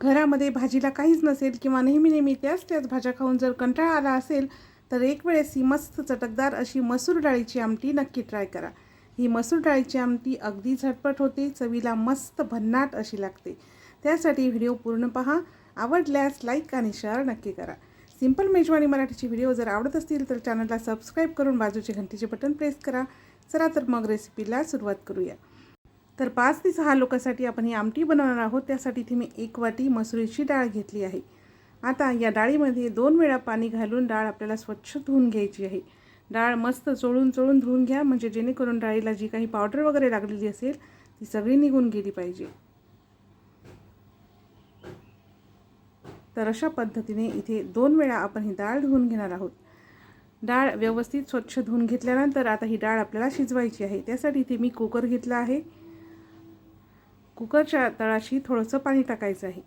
घरामध्ये भाजीला काहीच नसेल किंवा नेहमी नेहमी त्याच त्याच भाज्या खाऊन जर कंटाळा आला असेल तर एक वेळेस ही मस्त चटकदार अशी मसूर डाळीची आमटी नक्की ट्राय करा. ही मसूर डाळीची आमटी अगदी झटपट होते चवीला मस्त भन्नाट अशी लागते. त्यासाठी व्हिडिओ पूर्ण पहा आवडल्यास लाईक आणि शेअर नक्की करा. सिंपल मेजवानी मराठीचे व्हिडिओ जर आवडत असतील तर चॅनलला सबस्क्राईब करून बाजूचे घंटीचे बटन प्रेस करा. चला तर मग रेसिपीला सुरुवात करूया. तर पाच ते सहा लोकांसाठी आपण ही आमटी बनवणार आहोत. त्यासाठी इथे मी एक वाटी मसुरीची डाळ घेतली आहे. आता या डाळीमध्ये दोन वेळा पाणी घालून डाळ आपल्याला स्वच्छ धुवून घ्यायची आहे. डाळ मस्त चोळून चोळून धुवून घ्या म्हणजे जेणेकरून डाळीला जी काही पावडर वगैरे लागलेली असेल ती सगळी निघून गेली पाहिजे. तर अशा पद्धतीने इथे दोन वेळा आपण ही डाळ धुवून घेणार आहोत. डाळ व्यवस्थित स्वच्छ धुवून घेतल्यानंतर आता ही डाळ आपल्याला शिजवायची आहे. त्यासाठी इथे मी कुकर घेतला आहे. कुकरच्या तळाशी थोडंसं पाणी टाकायचं आहे.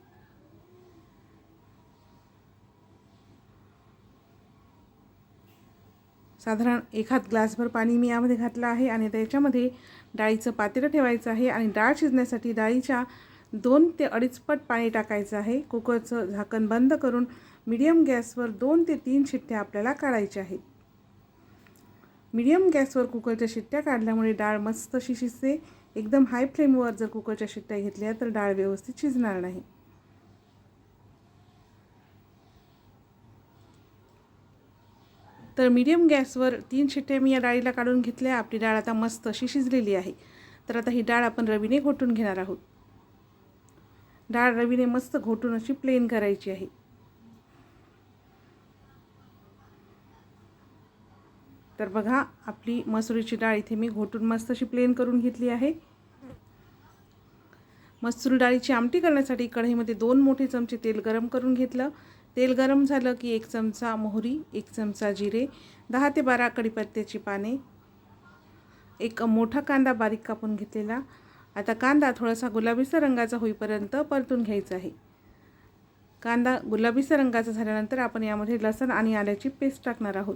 साधारण एखाद ग्लासभर पाणी मी यामध्ये घातलं आहे आणि त्याच्यामध्ये डाळीचं पातेलं ठेवायचं आहे आणि डाळ शिजण्यासाठी डाळीच्या दोन ते अडीच पट पाणी टाकायचं आहे. कुकरचं झाकण बंद करून मीडियम गॅसवर दोन ते तीन शिट्ट्या आपल्याला काढायच्या आहेत. मीडियम गॅसवर कुकरच्या शिट्ट्या काढल्यामुळे डाळ मस्त अशी शिजते. एकदम हाय फ्लेमवर जर कुकरच्या शिट्ट्या घेतल्या तर डाळ व्यवस्थित शिजणार नाही. तर मीडियम गॅसवर तीन शिट्ट्या मी या डाळीला काढून घेतल्या. आपली डाळ आता मस्त अशी शिजलेली आहे. तर आता ही डाळ आपण रवीने घोटून घेणार आहोत. डाळ रवीने मस्त घोटून अशी प्लेन करायची आहे. तर बघा आपली मसुरीची डाळ इथे मी घोटून मस्त अशी प्लेन करून घेतली आहे. मसूर डाळीची आमटी करण्यासाठी कढईमध्ये दोन मोठे चमचे तेल गरम करून घेतलं. तेल गरम झालं की एक चमचा मोहरी एक चमचा जिरे दहा ते बारा कडीपत्त्याची पाने एक मोठा कांदा बारीक कापून घेतलेला. आता कांदा थोडासा गुलाबीचा रंगाचा होईपर्यंत परतून घ्यायचा आहे. कांदा गुलाबीचा रंगाचा झाल्यानंतर आपण यामध्ये लसण आणि आल्याची पेस्ट टाकणार आहोत.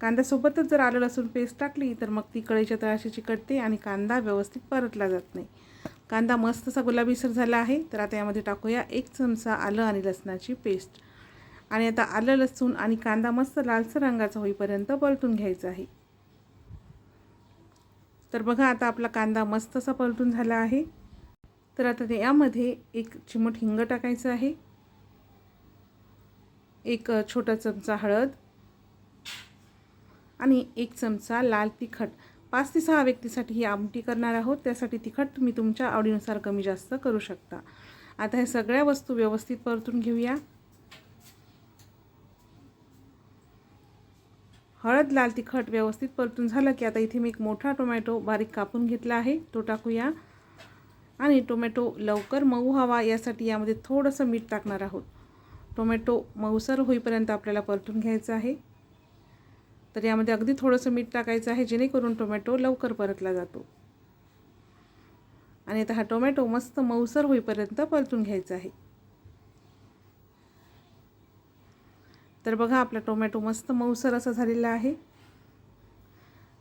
कांद्यासोबतच जर आलं लसूण पेस्ट टाकली तर मग ती कढईच्या तळाशी चिकटते आणि कांदा व्यवस्थित परतला जात नाही. कांदा मस्त असा गुलाबीसर झाला आहे तर आता यामध्ये टाकूया एक चमचा आलं आणि लसणाची पेस्ट आणि आता आलं लसूण आणि कांदा मस्त लालसर रंगाचा होईपर्यंत परतून घ्यायचा आहे. तर बघा आता आपला कांदा मस्त असा पलटून झाला आहे. तर आता ते यामध्ये एक चिमट हिंग टाकायचं आहे. एक छोटा चमचा हळद. आणि एक चमचा लाल तिखट. पाच ते सहा व्यक्तीसाठी ही आमटी करणार आहोत. त्यासाठी तिखट तुम्ही तुमच्या आवडीनुसार कमी जास्त करू शकता. आता ह्या सगळ्या वस्तू व्यवस्थित परतून घेऊया. हळद लाल तिखट व्यवस्थित परतून झालं की आता इथे मी एक मोठा टोमॅटो बारीक कापून घेतला आहे. तो टाकूया. आणि टोमॅटो लवकर मऊ हवा यासाठी यामध्ये थोडंसं मीठ टाकणार आहोत. टोमॅटो मऊसर होईपर्यंत आपल्याला परतून घ्यायचं आहे. तर यामध्ये अगदी थोडंसं मीठ टाकायचं आहे जेणेकरून टोमॅटो लवकर परतला जातो. आणि आता हा टोमॅटो मस्त मऊसर होईपर्यंत परतून घ्यायचा आहे. तर बघा आपला टोमॅटो मस्त मऊसर असा झालेला आहे.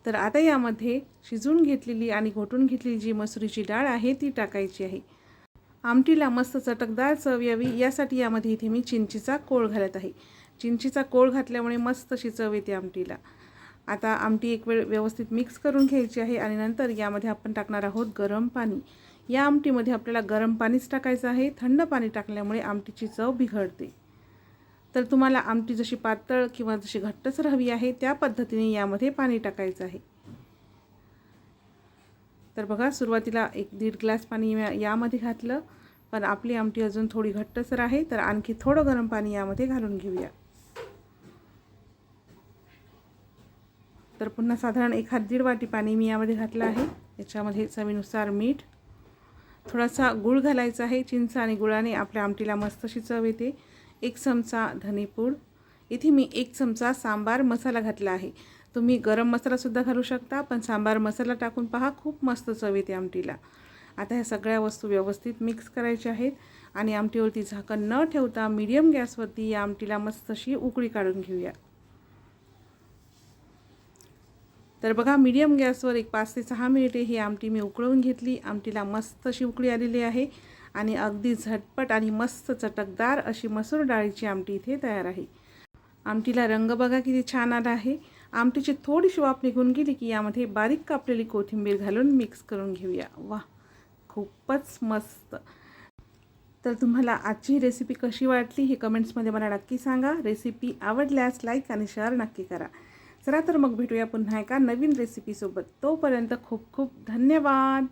तर आता यामध्ये शिजून घेतलेली आणि घोटून घेतलेली जी मसुरीची डाळ आहे ती टाकायची आहे. आमटीला मस्त चटकदार चव यावी यासाठी यामध्ये इथे मी चिंचीचा कोळ घालत आहे. चिंचीचा कोळ घातल्यामुळे मस्त अशी चव येते आमटीला. आता आमटी एक वेळ व्यवस्थित मिक्स करून घ्यायची आहे आणि नंतर यामध्ये आपण टाकणार आहोत गरम पाणी. या आमटीमध्ये आपल्याला गरम पाणीच टाकायचं आहे. थंड पाणी टाकल्यामुळे आमटीची चव बिघडते. तर तुम्हाला आमटी जशी पातळ किंवा जशी घट्टसर हवी आहे त्या पद्धतीने यामध्ये पाणी टाकायचं आहे. तर बघा सुरुवातीला एक दीड ग्लास पाणी यामध्ये घातलं. पण आपली आमटी अजून थोडी घट्टसर आहे तर आणखी थोडं गरम पाणी यामध्ये घालून घेऊया. तर पुन्हा साधारण एखाद दीड वाटी पाणी मी यामध्ये घातलं आहे. याच्यामध्ये चवीनुसार मीठ थोडासा गूळ घालायचा आहे चिंच आणि गुळाने आपल्या आमटीला मस्त अशी चव येते. एक चमचा धनेपूड. इथे मी एक चमचा सांबार मसाला घातला आहे. तुम्ही गरम मसालासुद्धा घालू शकता पण सांबार मसाला टाकून पहा खूप मस्त चव येते आमटीला. आता ह्या सगळ्या वस्तू व्यवस्थित मिक्स करायच्या आहेत आणि आमटीवरती झाकण न ठेवता मीडियम गॅसवरती या आमटीला मस्त अशी उकळी काढून घेऊया. तर बघा मीडियम गॅसवर एक पाच ते सहा मिनिटे ही आमटी मी उकळवून घेतली. आमटीला मस्त अशी उकळी आलेली आहे. आणि अगदी झटपट आणि मस्त चटकदार अशी मसूर डाळीची आमटी इथे तयार आहे. आमटीला रंग बघा किती छान आला आहे. आमटीची थोडीशी वाफ निघून गेली की यामध्ये बारीक कापलेली कोथिंबीर घालून मिक्स करून घेऊया. वा खूपच मस्त. तर तुम्हाला आजची रेसिपी कशी वाटली हे कमेंट्समध्ये मला नक्की सांगा. रेसिपी आवडल्यास लाईक आणि शेअर नक्की करा. चला तर मग भेटूया पुन्हा एका नवीन रेसिपीसोबत तोपर्यंत खूप खूप धन्यवाद.